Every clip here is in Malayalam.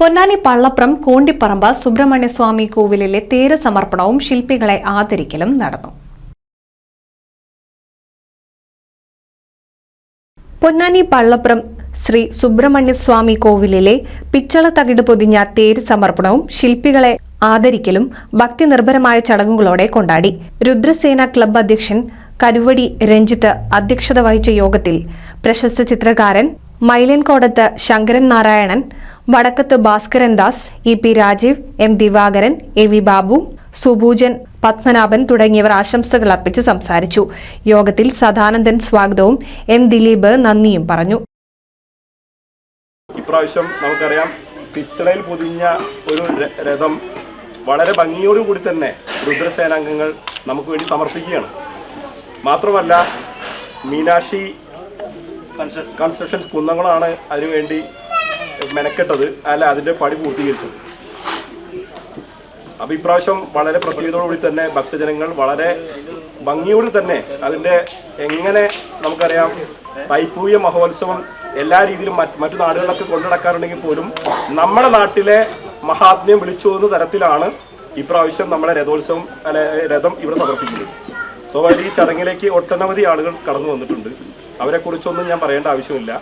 പൊന്നാനി പള്ളപ്രം കോണ്ടിപ്പറമ്പ് സുബ്രഹ്മണ്യസ്വാമി കോവിലിലെ തേര് സമർപ്പണവും ശില്പികളെ ആദരിക്കലും നടന്നു. പൊന്നാനി പള്ളപ്രം ശ്രീ സുബ്രഹ്മണ്യസ്വാമി കോവിലിലെ പിച്ചള തകിട് പൊതിഞ്ഞ തേര് സമർപ്പണവും ശില്പികളെ ആദരിക്കലും ഭക്തി നിർഭരമായ ചടങ്ങുകളോടെ കൊണ്ടാടി. രുദ്രസേന ക്ലബ്ബ് അധ്യക്ഷൻ കരുവടി രഞ്ജിത്ത് അധ്യക്ഷത വഹിച്ച യോഗത്തിൽ പ്രശസ്ത ചിത്രകാരൻ Mylankodath Sankaran Narayanan Vadakkath Bhaskaran Das E P Rajeev M Divakaran A V Babu Subhujan Padmanabhan തുടങ്ങിയവർ ആശംസകൾ അർപ്പിച്ച് സംസാരിച്ചു. യോഗത്തിൽ സദാനന്ദൻ സ്വാഗതവും എം ദിലീപ് നന്ദിയും പറഞ്ഞു. ഇപ്രാവശ്യം നമുക്കറിയാം പിച്ചളയിൽ പൊതിഞ്ഞ ഒരു രഥം വളരെ ഭംഗിയോടുകൂടി തന്നെ രുദ്രസേനാംഗങ്ങൾ നമുക്ക് വേണ്ടി സമർപ്പിക്കുകയാണ്. മാത്രമല്ല മീനാക്ഷി കൺസ്ട്രക്ഷൻസ് കുന്നങ്ങളാണ് അതിനുവേണ്ടി മെനക്കെട്ടത് അല്ല അതിന്റെ പണി പൂർത്തീകരിച്ചത്. അപ്പോൾ ഇപ്രാവശ്യം വളരെ പ്രത്യേകതയോടുകൂടി തന്നെ ഭക്തജനങ്ങൾ വളരെ ഭംഗിയോട് തന്നെ അതിന്റെ എങ്ങനെ നമുക്കറിയാം തൈപ്പൂയ മഹോത്സവം എല്ലാ രീതിയിലും മറ്റ് നാടുകളിലൊക്കെ കൊണ്ടു നടക്കാറുണ്ടെങ്കിൽ പോലും നമ്മുടെ നാട്ടിലെ മഹാത്മ്യം വിളിച്ചോതുന്ന തരത്തിലാണ് ഇപ്രാവശ്യം നമ്മുടെ രഥോത്സവം അല്ലെ രഥം ഇവിടെ സമർപ്പിക്കുന്നത്. സ്വാഭാവിക ഈ ചടങ്ങിലേക്ക് ഒട്ടനവധി ആളുകൾ കടന്നു വന്നിട്ടുണ്ട്. അവരെക്കുറിച്ചൊന്നും ഞാൻ പറയേണ്ട ആവശ്യമില്ല.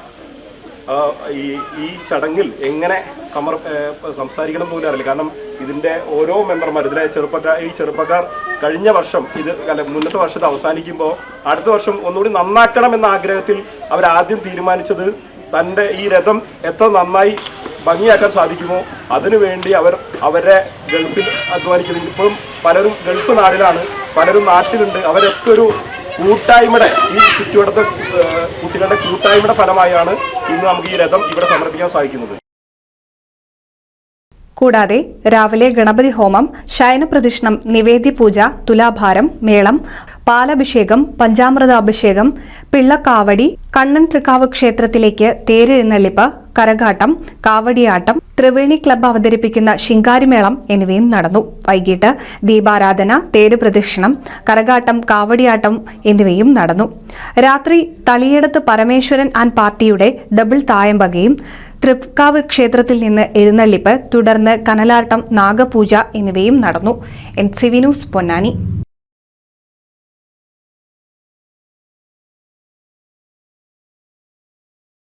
ഈ ഈ ചടങ്ങിൽ എങ്ങനെ സമർ സംസാരിക്കണം പോലും അറിയില്ല. കാരണം ഇതിന്റെ ഓരോ മെമ്പർമാർ ഇതിലെ ചെറുപ്പക്കാർ ഈ ചെറുപ്പക്കാർ കഴിഞ്ഞ വർഷം ഇത് അല്ല മുന്നത്തെ വർഷത്തെ അവസാനിക്കുമ്പോൾ അടുത്ത വർഷം ഒന്നുകൂടി നന്നാക്കണം എന്ന ആഗ്രഹത്തിൽ അവരാദ്യം തീരുമാനിച്ചത് തന്റെ ഈ രഥം എത്ര നന്നായി ഭംഗിയാക്കാൻ സാധിക്കുമോ അതിനുവേണ്ടി അവർ അവരെ ഗൾഫിൽ അധ്വാനിക്കുന്നത്. ഇപ്പോഴും പലരും ഗൾഫ് നാടിലാണ് പലരും നാട്ടിലുണ്ട്. അവരൊക്കെ ഒരു കൂട്ടായ്മയുടെ ഈ ചുറ്റുവട്ടത്തെ കുട്ടികളുടെ കൂട്ടായ്മയുടെ ഫലമായാണ് ഇന്ന് നമുക്ക് ഈ രഥം ഇവിടെ സമർപ്പിക്കാൻ സാധിക്കുന്നത്. കൂടാതെ രാവിലെ ഗണപതി ഹോമം ശയനപ്രദക്ഷിണം നിവേദ്യ പൂജ തുലാഭാരം മേളം പാലഭിഷേകം പഞ്ചാമൃതാഭിഷേകം പിള്ളക്കാവടി കണ്ണൻ തൃക്കാവ് ക്ഷേത്രത്തിലേക്ക് തേരെഴുന്നള്ളിപ്പ് കരകാട്ടം കാവടിയാട്ടം ത്രിവേണി ക്ലബ്ബ് അവതരിപ്പിക്കുന്ന ശിങ്കാരിമേളം എന്നിവയും നടന്നു. വൈകിട്ട് ദീപാരാധന തേരുപ്രദക്ഷിണം കരകാട്ടം കാവടിയാട്ടം എന്നിവയും നടന്നു. രാത്രി തളിയടത്ത് പരമേശ്വരൻ ആൻഡ് പാർട്ടിയുടെ ഡബിൾ തായമ്പകയും തൃക്കാവ് ക്ഷേത്രത്തിൽ നിന്ന് എഴുന്നള്ളിപ്പ് തുടർന്ന് കനലാട്ടം നാഗപൂജ എന്നിവയും നടന്നു. N C news Ponnani.